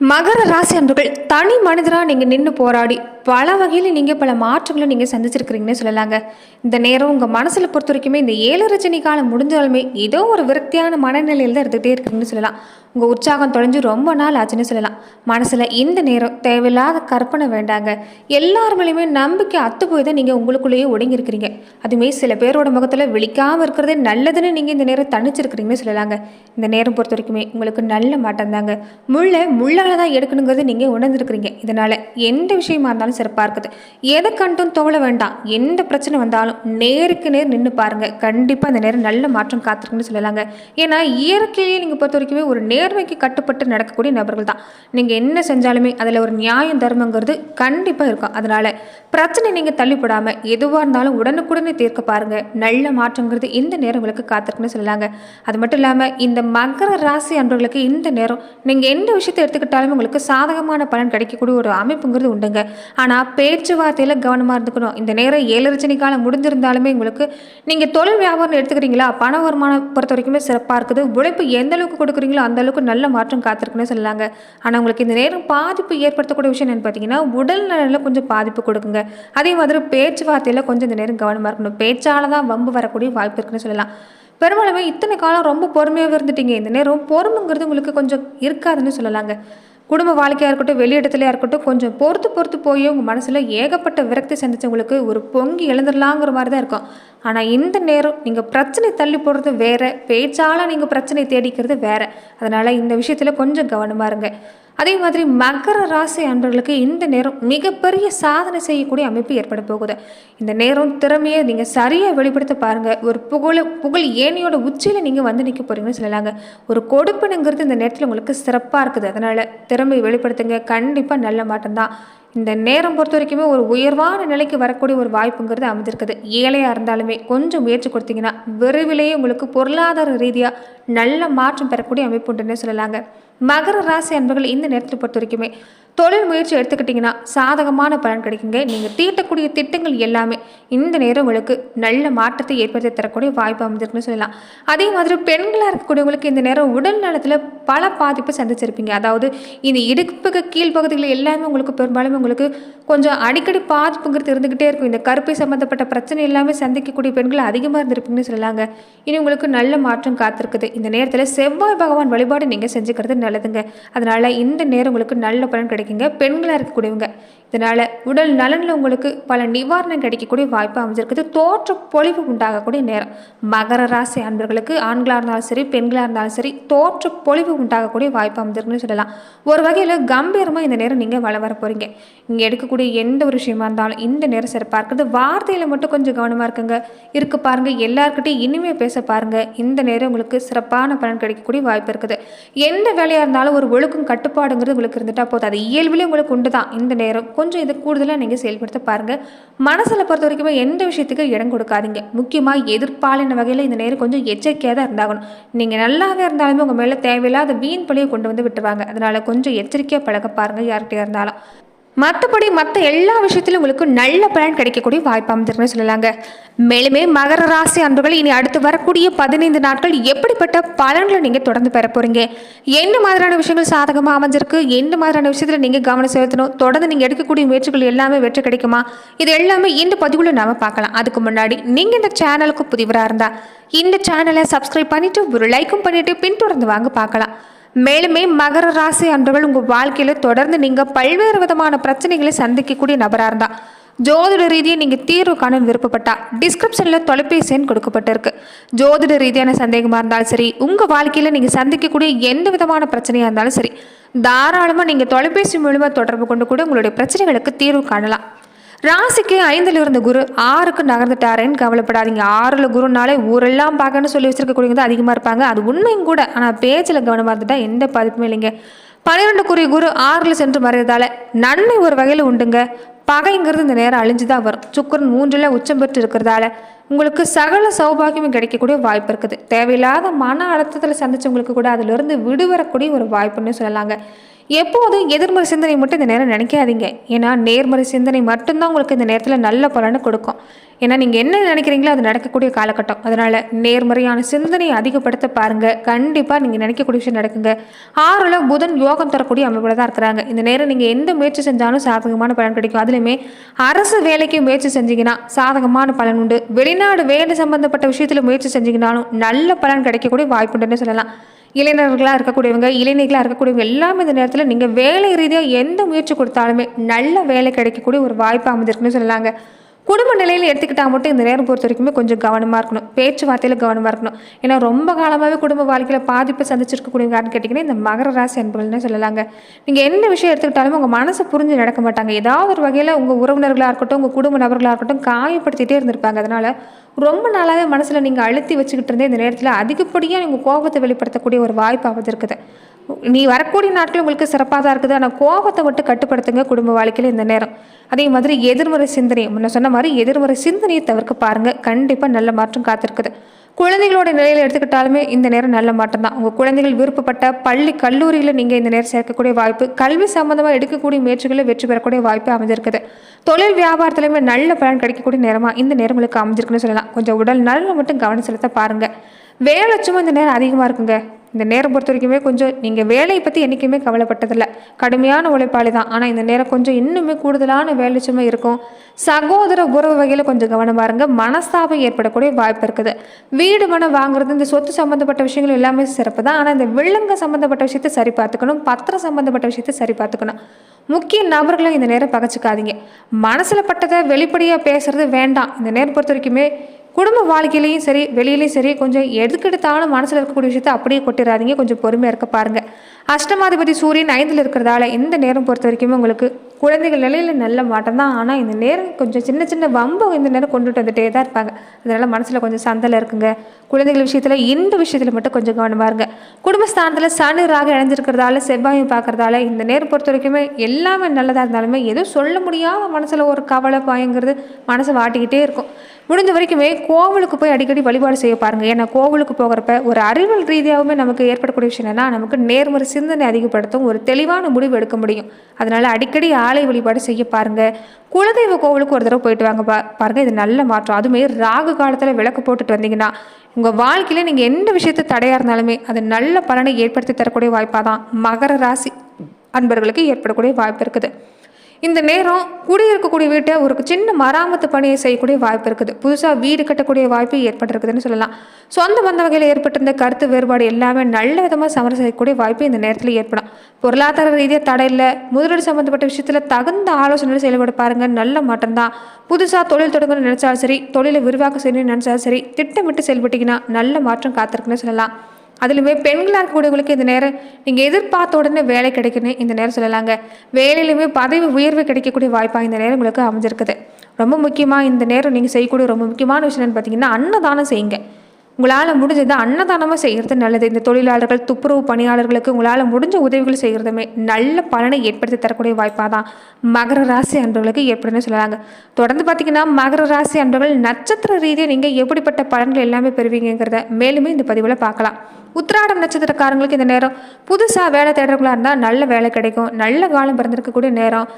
மகர ராசி அன்புகள் தனி மனிதராக நீங்கள் நின்று போராடி பல வகையில் நீங்கள் பல மாற்றங்களை நீங்கள் சந்திச்சிருக்கிறீங்கன்னு சொல்லலாங்க. இந்த நேரம் உங்கள் மனசில் பொறுத்த வரைக்குமே இந்த ஏழு ரஜினி காலம் முடிஞ்சாலுமே ஏதோ ஒரு விரக்தியான மனநிலையில் தான் இருந்துகிட்டே இருக்குன்னு சொல்லலாம். உங்கள் உற்சாகம் தொலைஞ்சு ரொம்ப நாள் ஆச்சுன்னு சொல்லலாம். மனசில் இந்த நேரம் தேவையில்லாத கற்பனை வேண்டாங்க. எல்லார் மேலேயுமே நம்பிக்கை அத்து போய் தான் நீங்கள் உங்களுக்குள்ளேயே ஒடுங்கியிருக்கிறீங்க. அதுவுமே சில பேரோட முகத்தில் விழிக்காமல் இருக்கிறதே நல்லதுன்னு நீங்கள் இந்த நேரம் தனிச்சிருக்கிறீங்கன்னு சொல்லலாங்க. இந்த நேரம் பொறுத்த வரைக்குமே உங்களுக்கு நல்ல மாட்டம் தாங்க முள்ளை முள்ளால் தான் எடுக்கணுங்கிறது நீங்கள் உணர்ந்துருக்கிறீங்க. இதனால் எந்த விஷயமா இருந்தாலும் சிறப்பாக இருக்குது எதை கண்டும் தோழ வேண்டாம். எந்த பிரச்சனை வந்தாலும் நேருக்கு நேர் நின்று பாருங்கள் கண்டிப்பாக அந்த நேரம் நல்ல மாற்றம் காத்திருக்குன்னு சொல்லலாங்க. ஏன்னா இயற்கையிலேயே நீங்கள் பொறுத்த வரைக்குமே ஒரு நேர்மைக்கு கட்டுப்பட்டு நடக்கக்கூடிய நபர்கள் தான். நீங்கள் என்ன செஞ்சாலுமே அதில் ஒரு நியாயம் தர்மங்கிறது கண்டிப்பாக இருக்கும். அதனால் பிரச்சனை நீங்கள் தள்ளிப்படாமல் எதுவாக இருந்தாலும் உடனுக்குடனே தீர்க்க பாருங்கள் நல்ல மாற்றங்கிறது இந்த நேரம் உங்களுக்கு காத்திருக்குன்னு சொல்லலாங்க. அது மட்டும் இல்லாமல் இந்த மகர ராசி அன்பர்களுக்கு இந்த நேரம் நீங்கள் எந்த விஷயத்தை எடுத்துக்கிட்டாலும் உங்களுக்கு சாதகமான பலன் கிடைக்கக்கூடிய ஒரு அமைப்புங்கிறது உண்டுங்க. ஆனால் பேச்சுவார்த்தையில் கவனமாக இருந்துக்கணும். இந்த நேரம் ஏழு காலம் முடிஞ்சிருந்தாலுமே உங்களுக்கு நீங்கள் தொழில் வியாபாரம் எடுத்துக்கிறீங்களா? பண வருமானம் பொறுத்த வரைக்குமே சிறப்பாக இருக்குது. உழைப்பு எந்த அளவுக்கு கொடுக்குறீங்களோ அந்த அளவுக்கு நல்ல மாற்றம் காத்திருக்குன்னு சொல்லலாங்க. ஆனால் உங்களுக்கு இந்த நேரம் பாதிப்பு ஏற்படுத்தக்கூடிய விஷயம் என்னன்னு பார்த்தீங்கன்னா உடல் நலனில் கொஞ்சம் பாதிப்பு கொடுக்குங்க. அதே மாதிரி பேச்சுவார்த்தையில் கொஞ்சம் இந்த நேரம் கவனமாக இருக்கணும். பேச்சால் தான் வம்பு வரக்கூடிய வாய்ப்பு இருக்குன்னு சொல்லலாம். பெரும்பாலுமே இத்தனை காலம் ரொம்ப பொறுமையாக இருந்துட்டீங்க. இந்த நேரம் பொறுமைங்கிறது உங்களுக்கு கொஞ்சம் இருக்காதுன்னு சொல்லலாங்க. குடும்ப வாழ்க்கையாக இருக்கட்டும் வெளியிடத்துலையாக இருக்கட்டும் கொஞ்சம் பொறுத்து பொறுத்து போய் உங்கள் மனசில் ஏகப்பட்ட விரக்தி சந்திச்சவங்களுக்கு ஒரு பொங்கி எழுந்துடலாங்கிற மாதிரி தான் இருக்கும். ஆனால் இந்த நேரம் நீங்கள் பிரச்சனை தள்ளி போடுறது வேறு பேச்சால் நீங்கள் பிரச்சனை தேடிக்கிறது வேறு. அதனால் இந்த விஷயத்தில் கொஞ்சம் கவனமாக இருங்க. அதே மாதிரி மகர ராசி அன்பர்களுக்கு இந்த நேரம் மிகப்பெரிய சாதனை செய்யக்கூடிய அமைப்பு ஏற்பட போகுது. இந்த நேரம் திறமையை நீங்கள் சரியாக வெளிப்படுத்த பாருங்கள் ஒரு புகழ புகழ் ஏனையோட உச்சியில் நீங்கள் வந்து நிற்க போகிறீங்கன்னு சொல்லலாங்க. ஒரு கொடுப்பினுங்கிறது இந்த நேரத்தில் உங்களுக்கு சிறப்பாக இருக்குது. அதனால் திறமை வெளிப்படுத்துங்க. கண்டிப்பாக நல்ல மாட்டம்தான் இந்த நேரம் பொறுத்த வரைக்குமே ஒரு உயர்வான நிலைக்கு வரக்கூடிய ஒரு வாய்ப்புங்கிறது அமைஞ்சிருக்குது. ஏழையாக இருந்தாலுமே கொஞ்சம் முயற்சி கொடுத்தீங்கன்னா விரைவிலேயே உங்களுக்கு பொருளாதார ரீதியாக நல்ல மாற்றம் பெறக்கூடிய அமைப்பு உண்டுன்னே சொல்லலாங்க. மகர ராசி அன்பர்கள் இந்த நேரத்தை பொறுத்த வரைக்குமே தொழில் முயற்சி எடுத்துக்கிட்டிங்கன்னா சாதகமான பலன் கிடைக்குங்க. நீங்கள் தீட்டக்கூடிய திட்டங்கள் எல்லாமே இந்த நேரம் உங்களுக்கு நல்ல மாற்றத்தை ஏற்படுத்தி தரக்கூடிய வாய்ப்பு அமைஞ்சிருக்குன்னு சொல்லலாம். அதே மாதிரி பெண்களாக இருக்கக்கூடியவங்களுக்கு இந்த நேரம் உடல் நலத்தில் பல பாதிப்பு சந்திச்சிருப்பீங்க. அதாவது இந்த இடுப்புக்கு கீழ்ப்பகுதிகள் எல்லாமே உங்களுக்கு பெரும்பாலும் உங்களுக்கு கொஞ்சம் அடிக்கடி பாதிப்புங்கிறது இருந்துக்கிட்டே இருக்கும். இந்த கருப்பை சம்மந்தப்பட்ட பிரச்சனை எல்லாமே சந்திக்கக்கூடிய பெண்கள் அதிகமாக இருந்திருப்பீங்கன்னு சொல்லலாங்க. இனி உங்களுக்கு நல்ல மாற்றம் காத்திருக்குது. இந்த நேரத்தில் செவ்வாய் பகவான் வழிபாடு நீங்கள் செஞ்சுக்கிறது நல்லதுங்க. அதனால் இந்த நேரம் உங்களுக்கு நல்ல பலன் கிடைக்கும். கிடைக்குங்க பெண்களாக இருக்கக்கூடியவங்க. இதனால் உடல் நலனில் உங்களுக்கு பல நிவாரணம் கிடைக்கக்கூடிய வாய்ப்பு அமைஞ்சிருக்குது. தோற்ற பொழிவு உண்டாகக்கூடிய நேரம். மகர ராசி அன்பர்களுக்கு ஆண்களாக இருந்தாலும் சரி பெண்களாக இருந்தாலும் சரி தோற்ற பொழிவு உண்டாகக்கூடிய வாய்ப்பு அமைஞ்சிருக்குன்னு சொல்லலாம். ஒரு வகையில் கம்பீரமாக இந்த நேரம் நீங்கள் வள வர போகிறீங்க இங்கே எடுக்கக்கூடிய எந்த ஒரு விஷயமா இருந்தாலும் இந்த நேரம் சிறப்பாக இருக்குது வார்த்தையில் மட்டும் கொஞ்சம் கவனமாக இருக்குங்க. இருக்கு பாருங்கள் எல்லாருக்கிட்டையும் இனிமேல் பேச பாருங்கள் இந்த நேரம் உங்களுக்கு சிறப்பான பலன் கிடைக்கக்கூடிய வாய்ப்பு இருக்குது. எந்த வேலையாக இருந்தாலும் ஒரு ஒழுக்கம் கட்டுப்பாடுங்கிறது உங்களுக்கு இருந்துட்டால் போதும். அது இயல்பிலே உங்களுக்கு உண்டு தான் இந்த நேரம் கொஞ்சம் இது கூடுதலாக நீங்கள் செயல்படுத்த பாருங்கள் மனசில் பொறுத்த வரைக்குமே எந்த விஷயத்துக்கு இடம் கொடுக்காதீங்க. முக்கியமாக எதிர்பாலின வகையில் இந்த நேரம் கொஞ்சம் எச்சரிக்கையாக தான் இருந்தாகணும். நீங்கள் நல்லாவே இருந்தாலுமே உங்கள் மேலே தேவையில்லாத வீண் பழியை கொண்டு வந்து விட்டுருவாங்க. அதனால் கொஞ்சம் எச்சரிக்கையாக பழக பாருங்கள் யார்கிட்டயா இருந்தாலும். மற்றபடி மற்ற எல்லா விஷயத்திலும் உங்களுக்கு நல்ல பலன் கிடைக்கக்கூடிய வாய்ப்பு அமைஞ்சிருக்குன்னு சொல்லலாங்க. மேலுமே மகர ராசி அன்புகள் இனி அடுத்து வரக்கூடிய பதினைந்து நாட்கள் எப்படிப்பட்ட பலன்களை நீங்கள் தொடர்ந்து பெற போகிறீங்க என்ன மாதிரியான விஷயங்கள் சாதகமாக அமைஞ்சிருக்கு? எந்த மாதிரியான விஷயத்தில் நீங்கள் கவனம் செலுத்தணும்? தொடர்ந்து நீங்கள் எடுக்கக்கூடிய முயற்சிகள் எல்லாமே வெற்றி கிடைக்குமா? இது எல்லாமே இந்த பதிவில் நாம் பார்க்கலாம். அதுக்கு முன்னாடி நீங்கள் இந்த சேனலுக்கு புதிவராக இருந்தால் இந்த சேனலை சப்ஸ்கிரைப் பண்ணிவிட்டு ஒரு லைக்கும் பண்ணிவிட்டு பின்தொடர்ந்து வாங்க பார்க்கலாம். மேலுமே மகர ராசி அன்பர்கள் உங்கள் வாழ்க்கையில் தொடர்ந்து நீங்கள் பல்வேறு விதமான பிரச்சனைகளை சந்திக்கக்கூடிய நபராக இருந்தால் ஜோதிட ரீதியை நீங்கள் தீர்வு காண விருப்பப்பட்டா டிஸ்கிரிப்ஷனில் தொலைபேசி எண் கொடுக்கப்பட்டிருக்கு. ஜோதிட ரீதியான சந்தேகமாக இருந்தாலும் சரி உங்கள் வாழ்க்கையில் நீங்கள் சந்திக்கக்கூடிய எந்த விதமான பிரச்சனையாக இருந்தாலும் சரி தாராளமாக நீங்கள் தொலைபேசி மூலமாக தொடர்பு கொண்டு கூட உங்களுடைய பிரச்சனைகளுக்கு தீர்வு காணலாம். ராசிக்கு ஐந்தில் இருந்த குரு ஆறுக்கு நகர்ந்துட்டாரேன்னு கவலைப்படாதீங்க. ஆறில் குருனாலே ஊரெல்லாம் பார்க்கணும்னு சொல்லி வச்சிருக்கக்கூடியவங்க தான் அதிகமாக இருப்பாங்க. அது உண்மையும் கூட. ஆனால் பேச்சில் கவனமாக இருந்துட்டா எந்த பாதிப்புமே இல்லைங்க. பன்னிரெண்டுக்குரிய குரு ஆறில் சென்று மறையதால நன்மை ஒரு வகையில் உண்டுங்க. பகைங்கிறது இந்த நேரம் அழிஞ்சு தான் வரும். சுக்கரன் மூன்றில் உச்சம் பெற்று இருக்கிறதால உங்களுக்கு சகல சௌபாகியமும் கிடைக்கக்கூடிய வாய்ப்பு இருக்குது. தேவையில்லாத மன அழுத்தத்தில் சந்திச்சவங்களுக்கு கூட அதிலிருந்து விடுபடக்கூடிய ஒரு வாய்ப்புன்னு சொல்லலாங்க. எப்போதும் எதிர்மறை சிந்தனை மட்டும் இந்த நேரம் நினைக்காதீங்க. ஏன்னா நேர்மறை சிந்தனை மட்டும்தான் உங்களுக்கு இந்த நேரத்தில் நல்ல பலனை கொடுக்கும். ஏன்னா நீங்கள் என்ன நினைக்கிறீங்களோ அது நடக்கக்கூடிய காலகட்டம். அதனால் நேர்மறையான சிந்தனையை அதிகப்படுத்த பாருங்கள் கண்டிப்பாக நீங்கள் நினைக்கக்கூடிய விஷயம் நடக்குங்க. ஆறில் புதன் யோகம் தரக்கூடிய அமைப்பில் தான் இருக்கிறாங்க. இந்த நேரம் நீங்கள் எந்த முயற்சி செஞ்சாலும் சாதகமான பலன் கிடைக்கும். அதுலேயுமே அரசு வேலைக்கு முயற்சி செஞ்சீங்கன்னா சாதகமான பலன் உண்டு. வெளிநாடு வேலை சம்பந்தப்பட்ட விஷயத்தில் முயற்சி செஞ்சீங்கன்னாலும் நல்ல பலன் கிடைக்கக்கூடிய வாய்ப்புண்டுன்னு சொல்லலாம். இளைஞர்களாக இருக்கக்கூடியவங்க இளைஞர்களாக இருக்கக்கூடியவங்க எல்லாமே இந்த நேரத்தில் நீங்கள் வேலை ரீதியாக எந்த முயற்சி கொடுத்தாலுமே நல்ல வேலை கிடைக்கக்கூடிய ஒரு வாய்ப்பு அமைஞ்சிருக்குன்னு சொல்லலாங்க. குடும்ப நிலையில் எடுத்துக்கிட்டால் மட்டும் இந்த நேரம் பொறுத்த வரைக்குமே கொஞ்சம் கவனமாக இருக்கணும். பேச்சுவார்த்தையில் கவனமாக இருக்கணும். ஏன்னா ரொம்ப காலமாகவே குடும்ப வாழ்க்கையில் பாதிப்பை சந்திச்சிருக்கக்கூடியவங்கன்னு கேட்டிங்கன்னா இந்த மகர ராசி அன்பர்கள்னு சொல்லலாங்க. நீங்கள் என்ன விஷயம் எடுத்துக்கிட்டாலுமே உங்கள் மனசை புரிஞ்சு நடக்க மாட்டாங்க. ஏதாவது ஒரு வகையில் உங்கள் உறவினர்களாக இருக்கட்டும் உங்கள் குடும்ப நபர்களாக இருக்கட்டும் காயப்படுத்திட்டே இருந்திருப்பாங்க. அதனால் ரொம்ப நாளாகவே மனசில் நீங்கள் அழுத்தி வச்சுக்கிட்டு இருந்தே இந்த நேரத்தில் அதிகப்படியாக நீங்கள் கோபத்தை வெளிப்படுத்தக்கூடிய ஒரு வாய்ப்பு ஆகுது இருக்குது. நீ வரக்கூடிய நாட்கள் உங்களுக்கு சிறப்பாக தான் இருக்குது. ஆனால் கோபத்தை மட்டும் கட்டுப்படுத்துங்க குடும்ப வாழ்க்கையில் இந்த நேரம். அதே மாதிரி எதிர்மறை சிந்தனை முன்ன சொன்ன மாதிரி எதிர்மறை சிந்தனையை தவிர்க்க பாருங்கள் கண்டிப்பாக நல்ல மாற்றம் காத்திருக்குது. குழந்தைகளோட நிலையில் எடுத்துக்கிட்டாலுமே இந்த நேரம் நல்ல மாற்றம் தான். உங்கள் குழந்தைகள் விருப்பப்பட்ட பள்ளி கல்லூரியில் நீங்கள் இந்த நேரம் சேர்க்கக்கூடிய வாய்ப்பு கல்வி சம்மந்தமாக எடுக்கக்கூடிய முயற்சிகளில் வெற்றி பெறக்கூடிய வாய்ப்பு அமைஞ்சிருக்குது. தொழில் வியாபாரத்துலையுமே நல்ல பலன் கிடைக்கக்கூடிய நேரமாக இந்த நேரம் உங்களுக்கு அமைஞ்சிருக்குன்னு சொல்லலாம். கொஞ்சம் உடல் நலனை மட்டும் கவனம் செலுத்த பாருங்கள் வேலை சும்மா இந்த நேரம் அதிகமாக இருக்குங்க. இந்த நேரம் பொறுத்த வரைக்குமே கொஞ்சம் நீங்கள் வேலையை பற்றி என்றைக்குமே கவலைப்பட்டதில்லை. கடுமையான உழைப்பாளி தான். ஆனால் இந்த நேரம் கொஞ்சம் இன்னுமே கூடுதலான வேலை சுமை இருக்கும். சகோதர உறவு வகையில் கொஞ்சம் கவனம் பாருங்க மனஸ்தாபம் ஏற்படக்கூடிய வாய்ப்பு இருக்குது. வீடு மனம் வாங்குறது இந்த சொத்து சம்மந்தப்பட்ட விஷயங்கள் எல்லாமே சிறப்பு தான். ஆனால் இந்த வில்லங்க சம்மந்தப்பட்ட விஷயத்தை சரி பார்த்துக்கணும். பத்திரம் சம்மந்தப்பட்ட விஷயத்தை சரி பார்த்துக்கணும். முக்கிய நபர்களை இந்த நேரம் பகச்சிக்காதீங்க. மனசில் பட்டதை வெளிப்படையாக பேசுறது வேண்டாம். இந்த நேரம் பொறுத்த வரைக்குமே குடும்ப வாழ்க்கையிலையும் சரி வெளியிலையும் சரி கொஞ்சம் எதுக்கெடுத்தாலும் மனசில் இருக்கக்கூடிய விஷயத்த அப்படியே கொட்டிடாதீங்க கொஞ்சம் பொறுமையாக இருக்க பாருங்கள் அஷ்டமாதிபதி சூரியன் ஐந்தில் இருக்கிறதால இந்த நேரம் பொறுத்த வரைக்குமே உங்களுக்கு குழந்தைகள் நிலையில் நல்ல மாட்டம் தான். ஆனால் இந்த நேரம் கொஞ்சம் சின்ன சின்ன வம்பம் இந்த நேரம் கொண்டுட்டு வந்துட்டே தான் இருப்பாங்க. அதனால் மனசில் கொஞ்சம் சந்தலை இருக்குங்க. குழந்தைகள் விஷயத்தில் இந்த விஷயத்தில் மட்டும் கொஞ்சம் கவனமாக இருங்க. குடும்பஸ்தானத்தில் சனு ராக இணைஞ்சிருக்கிறதால செவ்வாயும் பார்க்குறதால இந்த நேரம் பொறுத்த வரைக்குமே எல்லாமே நல்லதாக இருந்தாலுமே எதுவும் சொல்ல முடியாத மனசில் ஒரு கவலை பயங்கிறது மனசை வாட்டிக்கிட்டே இருக்கும். முடிந்த வரைக்குமே கோவிலுக்கு போய் அடிக்கடி வழிபாடு செய்ய பாருங்கள் ஏன்னா கோவிலுக்கு போகிறப்ப ஒரு அறிவியல் ரீதியாகவுமே நமக்கு ஏற்படக்கூடிய விஷயம் என்னன்னா நமக்கு நேர்மறை சிந்தனை அதிகப்படுத்தும் ஒரு தெளிவான முடிவு எடுக்க முடியும். அதனால் அடிக்கடி ஆலை வழிபாடு செய்ய பாருங்கள் குலதெய்வ கோவிலுக்கு ஒரு தடவை போயிட்டு வாங்க பா பாருங்கள் இது நல்ல மாற்றம். அதுவுமே ராகு காலத்தில் விளக்கு போட்டுட்டு வந்தீங்கன்னா உங்கள் வாழ்க்கையில் நீங்கள் எந்த விஷயத்தை தடையாக இருந்தாலுமே அது நல்ல பலனை ஏற்படுத்தி தரக்கூடிய வாய்ப்பாக தான் மகர ராசி அன்பர்களுக்கு ஏற்படக்கூடிய வாய்ப்பு இருக்குது. இந்த நேரம் குடியிருக்கக்கூடிய வீட்டை ஒரு சின்ன மராமத்து பணியை செய்யக்கூடிய வாய்ப்பு இருக்குது. புதுசாக வீடு கட்டக்கூடிய வாய்ப்பு ஏற்பட்டிருக்குதுன்னு சொல்லலாம். சொந்த பந்த வகையில் ஏற்பட்டிருந்த கருத்து வேறுபாடு எல்லாமே நல்ல விதமாக சமரசம் செய்யக்கூடிய வாய்ப்பு இந்த நேரத்தில் ஏற்படும். பொருளாதார ரீதியாக தடை இல்லை. முதலீடு சம்மந்தப்பட்ட விஷயத்தில் தகுந்த ஆலோசனை செயல்பட பாருங்க. நல்ல மாற்றம் தான். புதுசாக தொழில் தொடங்கணும்னு நினச்சாலும் சரி தொழிலை விரிவாக்கம் செய்யணும்னு நினச்சாலும் சரி திட்டமிட்டு செயல்பட்டிங்கன்னா நல்ல மாற்றம் காத்திருக்குன்னு சொல்லலாம். அதுலேயுமே பெண்களாக இருக்கக்கூடியவங்களுக்கு இந்த நேரம் நீங்கள் எதிர்பார்த்த உடனே வேலை கிடைக்கணும் இந்த நேரம் சொல்லலாங்க. வேலையிலுமே பதவி உயர்வு கிடைக்கக்கூடிய வாய்ப்பாக இந்த நேரம் உங்களுக்கு அமைஞ்சிருக்குது. ரொம்ப முக்கியமாக இந்த நேரம் நீங்கள் செய்யக்கூடிய ரொம்ப முக்கியமான விஷயம் என்னென்னு பார்த்தீங்கன்னா அன்னதானம் செய்யுங்க. உங்களால் முடிஞ்சது அன்னதானமாக செய்கிறது நல்லது. இந்த தொழிலாளர்கள் துப்புரவு பணியாளர்களுக்கு உங்களால் முடிஞ்ச உதவிகள் செய்கிறதுமே நல்ல பலனை ஏற்படுத்தி தரக்கூடிய வாய்ப்பாக தான் மகர ராசி அன்பர்களுக்கு ஏற்படுன்னு சொல்லலாங்க தொடர்ந்து பார்த்தீங்கன்னா மகர ராசி அன்பர்கள் நட்சத்திர ரீதியாக நீங்கள் எப்படிப்பட்ட பலன்கள் எல்லாமே பெறுவீங்கிறத மேலுமே இந்த பதிவில் பார்க்கலாம். உத்திராடம் நட்சத்திரக்காரங்களுக்கு இந்த நேரம் புதுசாக வேலை தேடுறவங்களா இருந்தால் நல்ல வேலை கிடைக்கும். நல்ல காலம் பிறந்திருக்கக்கூடிய நேரம்.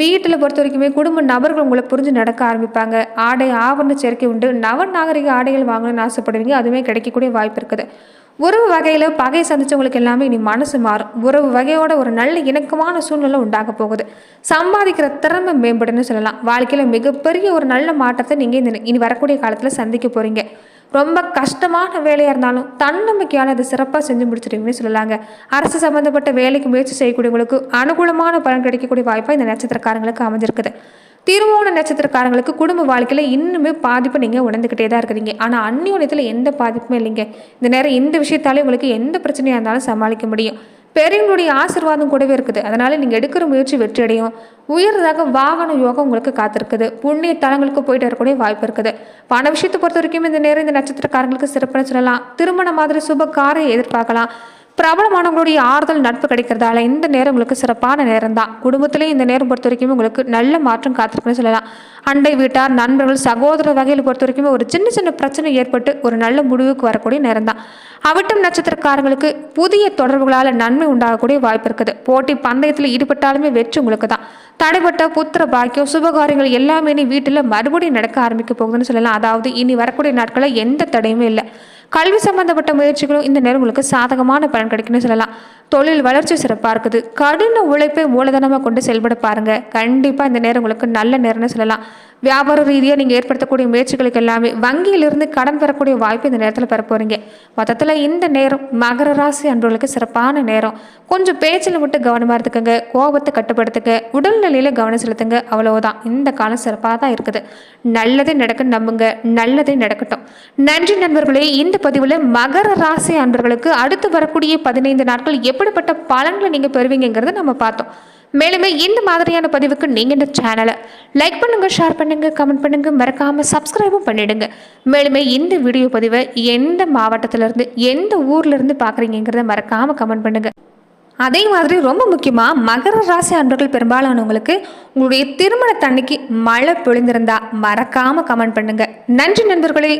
வீட்டில் பொறுத்த வரைக்குமே குடும்ப நபர்கள் உங்களை புரிஞ்சு நடக்க ஆரம்பிப்பாங்க. ஆடை ஆவண சேர்க்கை உண்டு. நவ நாகரிக ஆடைகள் வாங்கணும்னு ஆசைப்படுவீங்க. அதுவுமே கிடைக்கக்கூடிய வாய்ப்பு இருக்குது. உறவு வகையில் பகை சந்திச்சவங்களுக்கு எல்லாமே இனி மனசு மாறும். உறவு வகையோட ஒரு நல்ல இணக்கமான சூழ்நிலை உண்டாக போகுது. சம்பாதிக்கிற திறமை மேம்படுன்னு சொல்லலாம். வாழ்க்கையில் மிகப்பெரிய ஒரு நல்ல மாற்றத்தை நீங்கள் இந்த இனி வரக்கூடிய காலத்தில் சந்திக்க போகிறீங்க ரொம்ப கஷ்டமான வேலையாக இருந்தாலும் தன்னம்பிக்கையால் அதை சிறப்பாக செஞ்சு முடிச்சிடுவீங்கன்னு சொல்லலாங்க. அரசு சம்மந்தப்பட்ட வேலைக்கு முயற்சி செய்யக்கூடியவங்களுக்கு அனுகூலமான பலன் கிடைக்கக்கூடிய வாய்ப்பாக இந்த நட்சத்திரக்காரங்களுக்கு அமைஞ்சிருக்குது. திருவோண நட்சத்திரக்காரங்களுக்கு குடும்ப வாழ்க்கையில் இன்னுமே பாதிப்பு நீங்கள் உணர்ந்துக்கிட்டே தான் இருக்கிறீங்க. ஆனால் அந்நியோன்யத்தில் எந்த பாதிப்புமே இல்லைங்க. இந்த நேரம் இந்த விஷயத்தாலே உங்களுக்கு எந்த பிரச்சனையாக இருந்தாலும் சமாளிக்க முடியும். பெரியவங்களுடைய ஆசீர்வாதம் கூடவே இருக்குது. அதனால் நீங்கள் எடுக்கிற முயற்சி வெற்றியடையும். உயர்ந்ததாக வாகன யோகம் உங்களுக்கு காத்திருக்குது. புண்ணிய தலங்களுக்கு போயிட்டு வரக்கூடிய வாய்ப்பு இருக்குது. பண விஷயத்தை பொறுத்த வரைக்கும் இந்த நேரம் இந்த நட்சத்திரக்காரங்களுக்கு சிறப்புன்னு சொல்லலாம். திருமண மாதிரி சுப காரை எதிர்பார்க்கலாம். பிரபலமானவங்களுடைய ஆறுதல் நட்பு கிடைக்கிறதால இந்த நேரம் உங்களுக்கு சிறப்பான நேரம் தான் குடும்பத்திலேயே இந்த நேரம் பொறுத்த வரைக்கும் உங்களுக்கு நல்ல மாற்றம் காத்திருக்குன்னு சொல்லலாம். அண்டை வீட்டார் நண்பர்கள் சகோதர வகையில் பொறுத்த வரைக்கும் ஒரு சின்ன சின்ன பிரச்சனை ஏற்பட்டு ஒரு நல்ல முடிவுக்கு வரக்கூடிய நேரம் தான் அவிட்டம் நட்சத்திரக்காரங்களுக்கு புதிய தொடர்புகளால் நன்மை உண்டாகக்கூடிய வாய்ப்பு இருக்குது. போட்டி பந்தயத்தில் ஈடுபட்டாலுமே வெற்றி உங்களுக்கு தான் தடைப்பட்ட புத்திர பாக்கியம் சுபகாரியங்கள் எல்லாமே வீட்டில் மறுபடியும் நடக்க ஆரம்பிக்க போகுதுன்னு சொல்லலாம். அதாவது இனி வரக்கூடிய நாட்களில் எந்த தடையுமே இல்லை. கல்வி சம்பந்தப்பட்ட முயற்சிகளும் இந்த நேரம் உங்களுக்கு சாதகமான பலன் கிடைக்கும்னு சொல்லலாம். தொழில் வளர்ச்சி சிறப்பாக இருக்குது. கடின உழைப்பை மூலதனமாக கொண்டு செயல்பட பாருங்கள் கண்டிப்பாக இந்த நேரம் உங்களுக்கு நல்ல நேரம்னு சொல்லலாம். வியாபார ரீதியாக நீங்கள் ஏற்படுத்தக்கூடிய முயற்சிகளுக்கு எல்லாமே வங்கியிலிருந்து கடன் பெறக்கூடிய வாய்ப்பு இந்த நேரத்தில் பெற போகிறீங்க மொத்தத்தில் இந்த நேரம் மகர ராசி அன்பர்களுக்கு சிறப்பான நேரம். கொஞ்சம் பேச்சில் மட்டும் கவனமாக இருந்துக்கங்க. கோபத்தை கட்டுப்படுத்துங்க. உடல்நிலையில் கவனம் செலுத்துங்க. அவ்வளவுதான். இந்த காலம் சிறப்பாக தான் இருக்குது. நல்லதே நடக்க நம்புங்க. நல்லதே நடக்கட்டும். நன்றி நண்பர்களே இந்த பதிவில் மகர ராசி அன்பர்களுக்கு அடுத்து வரக்கூடிய பதினைந்து நாட்கள் எப்படிப்பட்ட பலன்களை நீங்கள் பெறுவீங்கிறத நம்ம பார்த்தோம். மேலுமே இந்த மாதிரியான பதிவுக்கு நீங்கள் இந்த சேனலை லைக் பண்ணுங்க ஷேர் பண்ணுங்க கமெண்ட் பண்ணுங்க மறக்காமல் சப்ஸ்கிரைபும் பண்ணிவிடுங்க மேலுமே இந்த வீடியோ பதிவை எந்த மாவட்டத்திலேருந்து எந்த ஊர்ல இருந்து பார்க்குறீங்கிறத மறக்காம கமெண்ட் பண்ணுங்க. அதே மாதிரி ரொம்ப முக்கியமாக மகர ராசி அன்பர்கள் பெரும்பாலானவங்களுக்கு உங்களுடைய திருமணத்தன்னைக்கு மழை பொழிந்திருந்தா மறக்காமல் கமெண்ட் பண்ணுங்க. நன்றி நண்பர்களே!